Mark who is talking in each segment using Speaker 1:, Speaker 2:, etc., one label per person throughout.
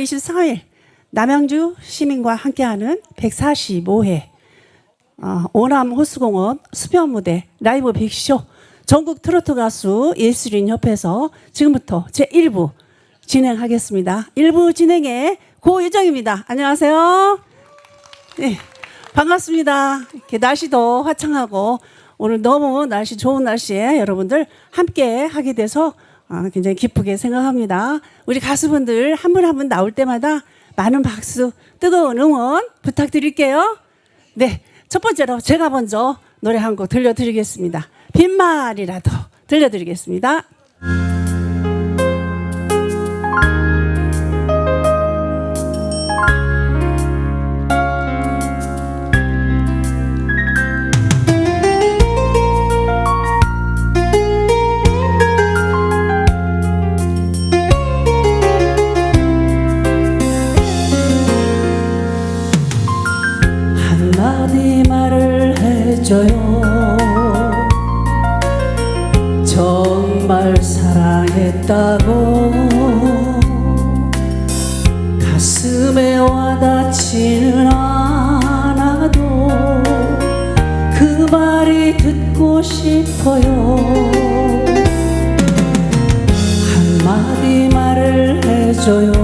Speaker 1: 24일 남양주 시민과 함께하는 145회 어, 오남 호수공원 수변 무대 라이브 빅쇼 전국 트로트 가수 예술인 협회에서 지금부터 제 1부 진행하겠습니다. 1부 진행의 고유정입니다. 안녕하세요. 네, 반갑습니다. 이렇게 날씨도 화창하고 오늘 너무 날씨 좋은 날씨에 여러분들 함께 하게 돼서 아, 굉장히 기쁘게 생각합니다. 우리 가수분들 한 분 한 분 나올 때마다 많은 박수, 뜨거운 응원 부탁드릴게요. 네, 첫 번째로 제가 먼저 노래 한 곡 들려드리겠습니다. 빈말이라도 들려드리겠습니다. 한마디 말을 해줘요. 정말 사랑했다고 가슴에 와닿지는 않아도 그 말이 듣고 싶어요. 한마디 말을 해줘요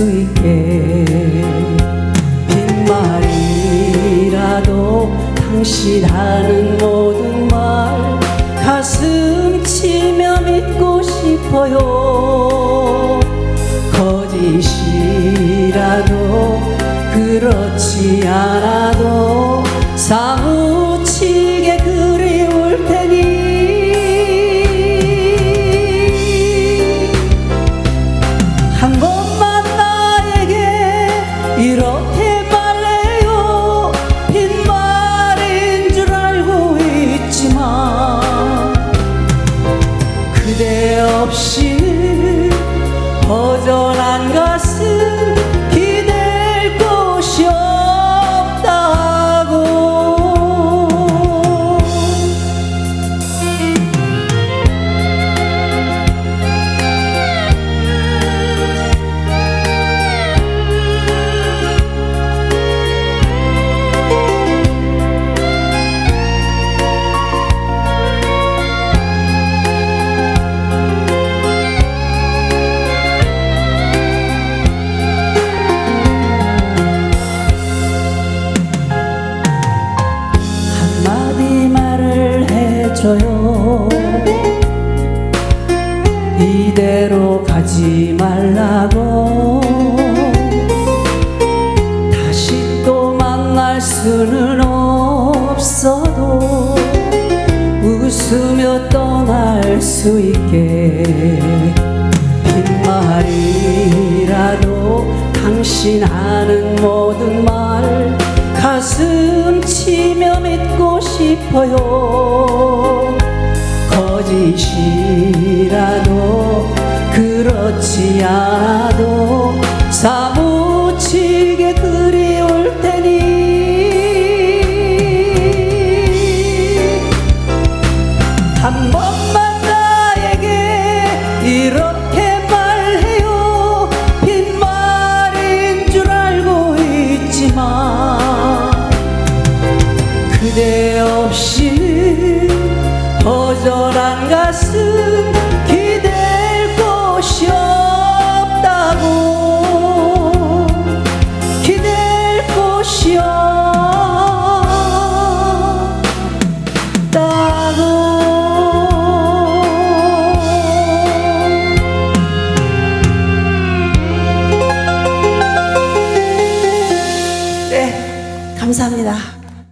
Speaker 1: 수 있게. 빈말이라도 당신 하는 모든 말 가슴 치며 믿고 싶어요. 거짓이라도 그렇지 않아도 사무치게 그리울 테니. 한번 해줘요. 이대로 가지 말라고. 다시 또 만날 수는 없어도 웃으며 떠날 수 있게 빈말이라도 당신 하는 모든 말 가슴 치며 믿고 싶어요 거짓이라도 그렇지 않아도 허전한 가슴 기댈 곳이 없다고. 기댈 곳이 없다고. 네 감사합니다.